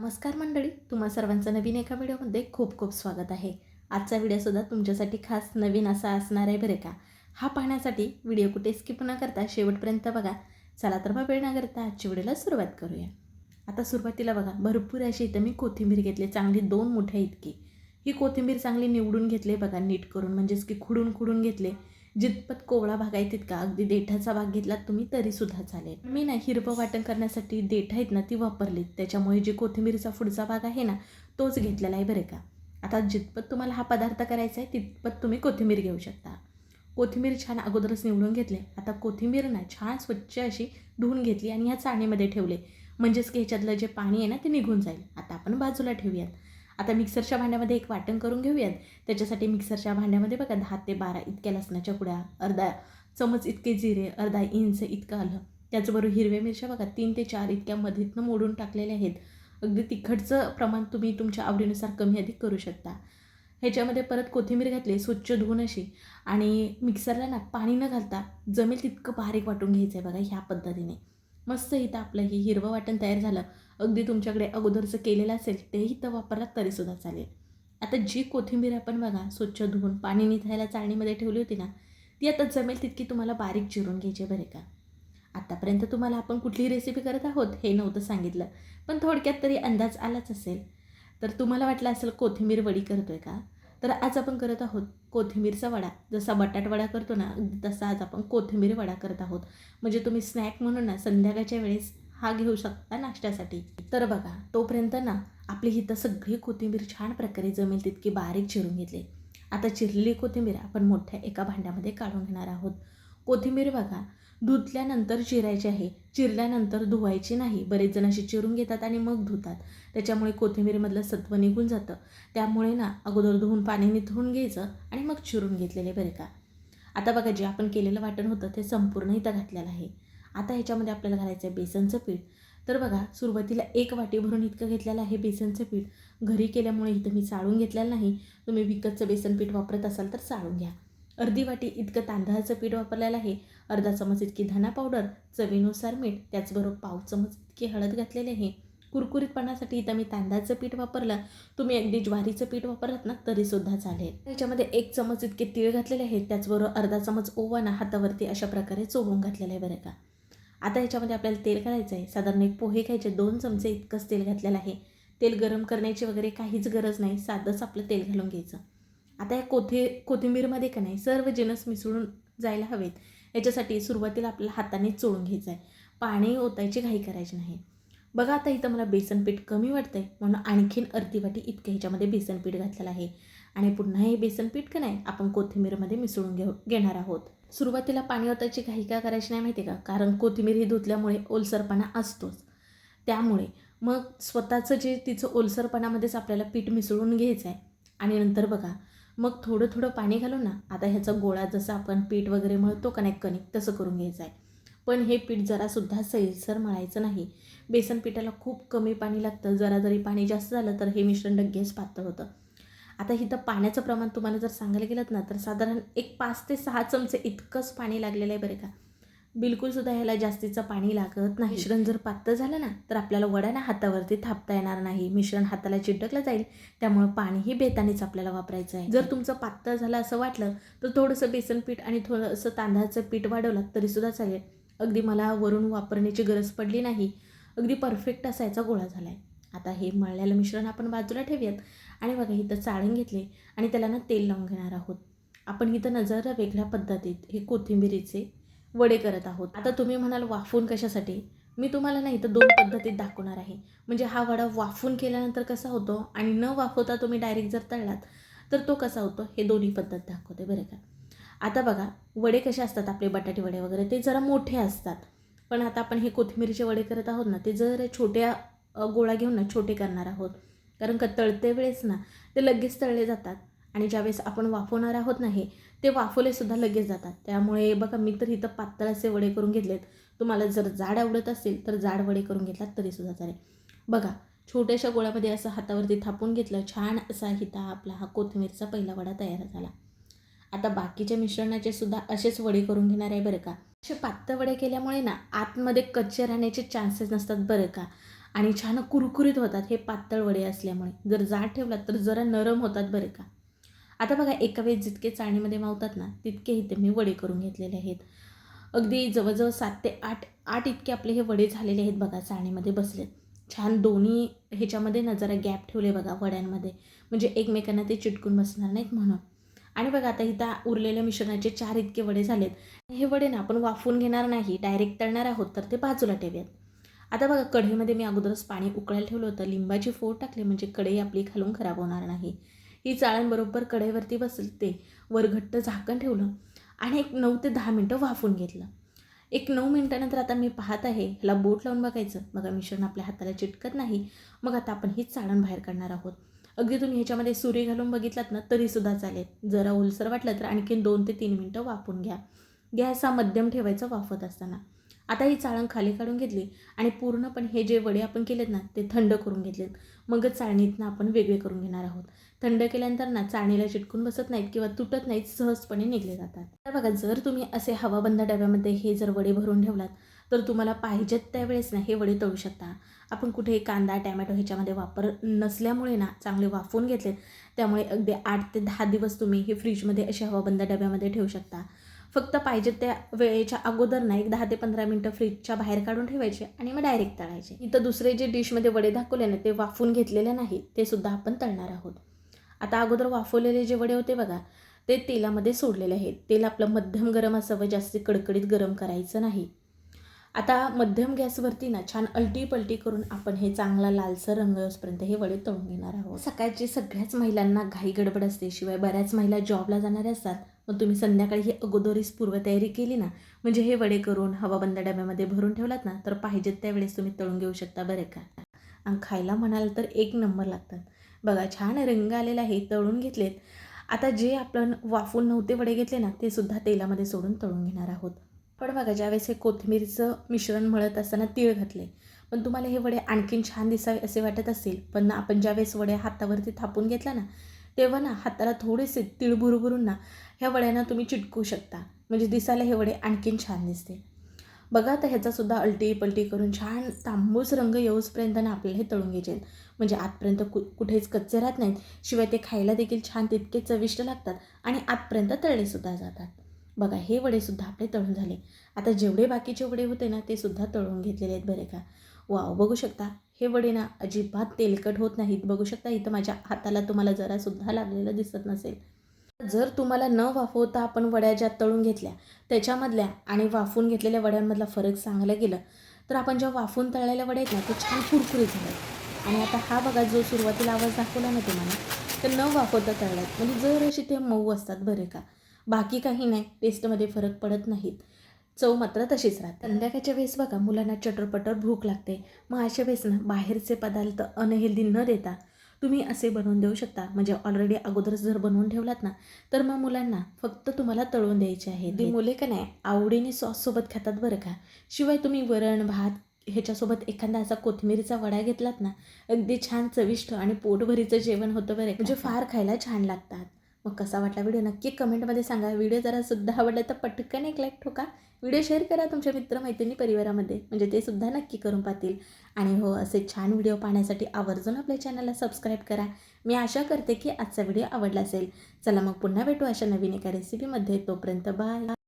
नमस्कार मंडळी तुम्हा सर्वांचं नवीन एका व्हिडिओमध्ये खूप खूप स्वागत आहे. आजचा व्हिडिओसुद्धा तुमच्यासाठी खास नवीन असा असणार आहे बरं का. हा पाहण्यासाठी व्हिडिओ कुठे स्किप न करता शेवटपर्यंत बघा. चला तर मग वेळ न करता आजच्या व्हिडिओला सुरुवात करूया. आता सुरुवातीला बघा भरपूर अशी इथं मी कोथिंबीर घेतली चांगली दोन मोठ्या इतकी. ही कोथिंबीर चांगली निवडून घेतली बघा नीट करून म्हणजेच की खुडून खुडून घेतले. जितपत कोवळा भाग आहे तितका अगदी देठाचा भाग घेतला तुम्ही तरीसुद्धा चालेल. मी ना हिरवं वाटण करण्यासाठी देठ आहेत ना ती वापरलीत. त्याच्यामुळे जी कोथिंबीरचा पुढचा भाग आहे ना तोच घेतलेला आहे बरं का. आता जितपत तुम्हाला हा पदार्थ करायचा आहे तितपत तुम्ही कोथिंबीर घेऊ शकता. कोथिंबीर छान अगोदरच निवडून घेतले. आता कोथिंबीर ना छान स्वच्छ अशी धुवून घेतली आणि ह्या चाणीमध्ये ठेवले. म्हणजेच की ह्याच्यातलं जे पाणी आहे ना ते निघून जाईल. आता आपण बाजूला ठेवूयात. आता मिक्सरच्या भांड्यामध्ये एक वाटण करून घेऊयात. त्याच्यासाठी मिक्सरच्या भांड्यामध्ये बघा दहा ते बारा इतक्या लसणाच्या कुड्या अर्धा चमच इतके जिरे अर्धा इंच इतकं आलं. त्याचबरोबर हिरव्या मिरच्या बघा तीन ते चार इतक्या मधीतनं मोडून टाकलेल्या आहेत. अगदी तिखटचं प्रमाण तुम्ही तुमच्या आवडीनुसार कमी अधिक करू शकता. ह्याच्यामध्ये परत कोथिंबीर घातली स्वच्छ धुवून अशी. आणि मिक्सरला ना पाणी न घालता जमेल तितकं बारीक वाटून घ्यायचं आहे बघा ह्या पद्धतीने. मस्त इथं आपलं ही हिरवं वाटण तयार झालं. अगदी तुमच्याकडे अगोदरचं केलेलं असेल तेही तर वापरलात तरीसुद्धा चालेल. आता जी कोथिंबीर आपण बघा स्वच्छ धुवून पाणी निथायला चाळणीमध्ये ठेवली होती ना ती आता जमेल तितकी तुम्हाला बारीक चिरून घ्यायची बरे का. आत्तापर्यंत तुम्हाला आपण कुठली रेसिपी करत आहोत हे नव्हतं सांगितलं पण थोडक्यात तरी अंदाज आलाच असेल. तर तुम्हाला वाटलं असेल कोथिंबीर वडी करतो आहे का? तर आज आपण करत आहोत कोथिंबीरचा वडा. जसा बटाट वडा करतो ना तसा आज आपण कोथिंबीर वडा करत आहोत. म्हणजे तुम्ही स्नॅक म्हणून ना संध्याकाळच्या वेळेस हा घेऊ शकता नाश्त्यासाठी. तर बघा तोपर्यंत ना आपली हिथं सगळी कोथिंबीर छान प्रकारे जमेल तितकी बारीक चिरून घेतली. आता चिरलेली कोथिंबीर आपण मोठ्या एका भांड्यामध्ये काढून घेणार आहोत. कोथिंबीर बघा धुतल्यानंतर चिरायची आहे. चिरल्यानंतर धुवायची नाही. बरेच जण अशी चिरून घेतात आणि मग धुतात. त्याच्यामुळे कोथिंबीरमधलं सत्व निघून जातं. त्यामुळे ना अगोदर धुवून पाणी निथळून घ्यायचं आणि मग चिरून घेतलेले बरे का. आता बघा जे आपण केलेलं वाटण होतं ते संपूर्ण इथं घातलेलं आहे. आता ह्याच्यामध्ये आपल्याला घालायचं आहे बेसनचं पीठ. तर बघा सुरुवातीला एक वाटी भरून इतकं घेतलेलं आहे बेसनचं पीठ. घरी केल्यामुळे इथं मी चाळून घेतलेलं नाही. तुम्ही विकतचं बेसन पीठ वापरत असाल तर चाळून घ्या. अर्धी वाटी इतकं तांदळाचं पीठ वापरलेलं आहे. अर्धा चमच इतकी धना पावडर चवीनुसार मीठ त्याचबरोबर पाव चमच इतकी हळद घातलेली आहे. कुरकुरीतपणासाठी इथं मी तांदळाचं पीठ वापरलं. तुम्ही अगदी ज्वारीचं पीठ वापरलात ना तरीसुद्धा चालेल. त्याच्यामध्ये एक चमच इतके तीळ घातलेले आहेत. त्याचबरोबर अर्धा चमच ओवा ना हातावरती अशा प्रकारे चोवून घातलेलं आहे बरं का. आता ह्याच्यामध्ये आपल्याला तेल घालायचं आहे. साधारण एक पोहे खायचे दोन चमचे इतकंच तेल घातलेलं आहे. तेल गरम करण्याची वगैरे काहीच गरज नाही. साधंच आपलं तेल घालून घ्यायचं. आता या कोथि कोथिंबीरमध्ये का नाही सर्व जिनस मिसळून जायला हवेत. याच्यासाठी सुरुवातीला आपल्याला हाताने चोळून घ्यायचं आहे. पाणी ओतायची घाई करायची नाही. बघा आता इथं मला बेसन पीठ कमी आहे म्हणून आणखीन अर्धी वाटी इतकं ह्याच्यामध्ये बेसन पीठ घातलेलं आहे. आणि पुन्हा हे बेसन पीठ का नाही आपण कोथिंबीरमध्ये मिसळून घेऊ घेणार आहोत. सुरुवातीला पाणी ओतायची घाई का करायची नाही माहिती का? कारण कोथिंबीर ही धुतल्यामुळे ओलसरपणा असतोच. त्यामुळे मग स्वतःचं जे तिचं ओलसरपणामध्येच आपल्याला पीठ मिसळून घ्यायचं आहे आणि नंतर बघा मग थोडं थोडं पाणी घालून ना आता ह्याचा गोळा जसं आपण पीठ वगैरे मळतो का नाही तसं करून घ्यायचं आहे पण हे पीठ जरासुद्धा सैलसर मळायचं नाही. बेसन पिठाला खूप कमी पाणी लागतं. जरा जरी पाणी जास्त झालं तर हे मिश्रण डग्गेच पातळ होतं. आता इथं पाण्याचं प्रमाण तुम्हाला जर सांगायला गेलं ना तर साधारण एक पाच ते सहा चमचे इतकंच पाणी लागलेलं आहे बरं का. बिलकुलसुद्धा ह्याला जास्तीचं पाणी लागत नाही. मिश्रण जर पातळ झालं ना तर आपल्याला वड्याना हातावरती थापता येणार नाही. मिश्रण हाताला चिटकलं जाईल त्यामुळं पाणीही बेतानेच आपल्याला वापरायचं आहे. जर तुमचं पातळ झालं असं वाटलं तर थोडंसं बेसन पीठ आणि थोडंसं तांदळाचं पीठ वाढवलं तरीसुद्धा चालेल. अगदी मला वरून वापरण्याची गरज पडली नाही. अगदी परफेक्ट असा याचा गोळा झाला आहे आता हे मळलेलं मिश्रण आपण बाजूला ठेवूयात. आणि बघा इथं चाळण घेतले आणि त्याला ना तेल लावून घेणार आहोत. आपण इथं नजर वेगळ्या पद्धतीत हे कोथिंबिरीचे वडे करत आहोत. आता तुम्ही म्हणाल वाफून कशासाठी? मी तुम्हाला नाही तर दोन पद्धतीत दाखवणार आहे. म्हणजे हा वडा वाफून केल्यानंतर कसा होतो आणि न वाफवता तुम्ही डायरेक्ट जर तळलात तर तो कसा होतो? हे दोन्ही पद्धत दाखवते बरं का. आता बघा वडे कसे असतात आपले? बटाटे वडे वगैरे ते जरा मोठे असतात. पण आता आपण हे कोथिंबीरचे वडे करत आहोत ना ते जर छोट्या गोळा घेऊन ना छोटे करणार आहोत. कारण का तळते वेळेस ना ते लगेच तळले जातात. आणि ज्यावेळेस आपण वाफवणार आहोत नाही ते ते वाफवलेसुद्धा लगेच जातात. त्यामुळे बघा मी तर इथं पातळ असे वडे करून घेतलेत. तुम्हाला जर जाड आवडत असेल तर जाड वडे करून घेतलात तरीसुद्धा चालेल. बघा छोट्याशा गोळ्यामध्ये असं हातावरती थापून घेतलं छान असा हिता आपला हा कोथिंबीरचा पहिला वडा तयार झाला. आता बाकीच्या मिश्रणाचे सुद्धा असेच वडे करून घेणार आहे बरं का. असे पातळ वडे केल्यामुळे ना आतमध्ये कच्चे राहण्याचे चान्सेस नसतात बरं का. आणि छान कुरकुरीत होतात हे पातळ वडे असल्यामुळे. जर जाड ठेवलात तर जरा नरम होतात बरं का. आता बघा एका वेळेस जितके चाळणीमध्ये मावतात ना तितके इथे मी वडे करून घेतलेले आहेत. अगदी जवळजवळ सात ते आठ आठ इतके आपले हे वडे झालेले आहेत बघा चाळणीमध्ये बसलेत छान दोन्ही ह्याच्यामध्ये ना जरा गॅप ठेवले बघा वड्यांमध्ये. म्हणजे एकमेकांना ते चिटकून बसणार नाहीत म्हणून. आणि बघा आता इथं उरलेल्या मिश्रणाचे चार इतके वडे झालेत. हे वडे ना आपण वाफून घेणार नाही डायरेक्ट तळणार आहोत तर ते बाजूला ठेवूयात. आता बघा कढईमध्ये मी अगोदरच पाणी उकळायला ठेवलं होतं. लिंबाची फोड टाकली म्हणजे कढई आपली खालून खराब होणार नाही. ही चाळणबरोबर कढईवरती बसते वर घट्ट झाकण ठेवलं आणि एक नऊ ते दहा मिनटं वाफून घेतलं. एक नऊ मिनटानंतर आता मी पाहत आहे ह्याला बोट लावून बघायचं. बघा मिश्रण आपल्या हाताला चिटकत नाही. मग आता आपण ही चाळण बाहेर काढणार आहोत. अगदी तुम्ही ह्याच्यामध्ये सुरी घालून बघितलात ना तरीसुद्धा चालेल. जरा ओलसर वाटलं तर आणखीन दोन ते तीन मिनटं वाफून घ्या. गॅस हा मध्यम ठेवायचा वाफत असताना. आता ही चाळण खाली काढून घेतली आणि पूर्णपणे हे जे वडे आपण केलेत ना ते थंड करून घेतलेत. मगच चाळणीतनं आपण वेगळे करून घेणार आहोत. थंड केल्यानंतर ना चाळणीला चिटकून बसत नाहीत किंवा तुटत नाहीत सहजपणे निघले जातात. तर बघा जर तुम्ही असे हवाबंद डब्यामध्ये हे जर वडे भरून ठेवलात तर तुम्हाला पाहिजेत त्यावेळेस ना हे वडे तळू शकता. आपण कुठे कांदा टॅमॅटो ह्याच्यामध्ये वापर नसल्यामुळे ना चांगले वाफवून घेतले त्यामुळे अगदी आठ ते दहा दिवस तुम्ही हे फ्रीजमध्ये असे हवाबंद डब्यामध्ये ठेवू शकता. फक्त पाहिजे त्या वेळेच्या अगोदर ना एक दहा ते पंधरा मिनटं फ्रीजच्या बाहेर काढून ठेवायचे आणि मग डायरेक्ट तळायचे. इथं दुसरे जे डिशमध्ये वडे दाखवले ना ते वाफून घेतलेले नाही ते सुद्धा आपण तळणार आहोत. आता अगोदर वाफवलेले जे वडे होते बघा ते तेलामध्ये सोडलेले आहेत. तेल आपलं मध्यम गरम असावं जास्त कडकडीत गरम करायचं नाही. आता मध्यम गॅसवरती ना छान अलटी पलटी करून आपण हे चांगला लालसर रंग असपर्यंत हे वडे तळून घेणार आहोत. सकाळची सगळ्याच महिलांना घाई गडबड असते शिवाय बऱ्याच महिला जॉबला जाणाऱ्या असतात. मग तुम्ही संध्याकाळी ही अगोदरीच पूर्वतयारी केली ना म्हणजे हे वडे करून हवाबंद डब्यामध्ये भरून ठेवलात ना तर पाहिजेत त्यावेळेस तुम्ही तळून घेऊ शकता बरे का. आणि खायला म्हणाल तर एक नंबर लागतात. बघा छान रंग आलेला आहे तळून घेतलेत. आता जे आपण वाफून नव्हते वडे घेतले ना ते सुद्धा तेलामध्ये सोडून तळून घेणार आहोत. पण बघा ज्यावेळेस हे कोथिंबीरचं मिश्रण मळत असताना तीळ घातले पण तुम्हाला हे वडे आणखीन छान दिसावे असे वाटत असेल पण आपण ज्यावेळेस वडे हातावरती थापून घेतला ना तेव्हा ना हाताला थोडेसे तीळ भुरभुरून ना ह्या वड्यांना तुम्ही चिटकू शकता. म्हणजे दिसायला हे वडे आणखीन छान दिसते बघा आता ह्याचासुद्धा अलटी पलटी करून छान तांबूस रंग येऊसपर्यंत ना आपल्याला हे तळून घ्यायचे म्हणजे आतपर्यंत कु कुठेच कच्चे राहत नाहीत. शिवाय ते खायला देखील छान तितके चविष्ट लागतात आणि आतपर्यंत तळलेसुद्धा जातात. बघा हे वडेसुद्धा आपले तळून झाले. आता जेवढे बाकीचे वडे होते ना ते सुद्धा तळून घेतलेले आहेत बरे का? वाव बघू शकता. हे वडे ना अजिबात तेलकट होत नाहीत. बघू शकता इथं माझ्या हाताला तुम्हाला जरासुद्धा लागलेलं दिसत नसेल. जर तुम्हाला न वाफवता आपण वड्या ज्या तळून घेतल्या त्याच्यामधल्या आणि वाफवून घेतलेल्या वड्यांमधला फरक सांगायला गेलं तर आपण ज्या वाफवून तळलेल्या वड्या आहेत ना ते छान कुरकुरीत झाले आणि आता हा बघा जो सुरुवातीला आवाज दाखवला ना तुम्हाला तर न वाफवता तळल्यात. म्हणजे जर अशी ते मऊ असतात बरे का. बाकी काही नाही टेस्टमध्ये फरक पडत नाहीत. चव मात्र तशीच राहते. संध्याकाळच्या वेळेस बघा मुलांना चटरपटर भूक लागते. मग अशा वेळेस ना बाहेरचे पदार्थ अनहेल्दी न देता तुम्ही असे बनवून देऊ शकता. म्हणजे ऑलरेडी अगोदरच जर बनवून ठेवलात ना तर मग मुलांना फक्त तुम्हाला तळून द्यायचे आहे. ती मुले का नाही आवडीने सॉससोबत खातात बरं का. शिवाय तुम्ही वरण भात ह्याच्यासोबत एखादा असा कोथिंबीरीचा वडा घेतलात ना अगदी छान चविष्ट आणि पोटभरीचं जेवण होतं बरं म्हणजे फार खायला छान लागतात. मग कसा वाटला व्हिडिओ? नक्की कमेंटमध्ये सांगा. व्हिडिओ जरा सुद्धा आवडला तर पटकन एक लाईक ठोका. व्हिडिओ शेअर करा तुमच्या मित्रमैत्रिणी परिवारामध्ये. म्हणजे ते सुद्धा नक्की करून पाहतील. आणि हो असे छान व्हिडिओ पाहण्यासाठी आवर्जून आपल्या चॅनलला सबस्क्राईब करा. मी आशा करते की आजचा व्हिडिओ आवडला असेल. चला मग पुन्हा भेटू अशा नवीन एका रेसिपीमध्ये तोपर्यंत बाय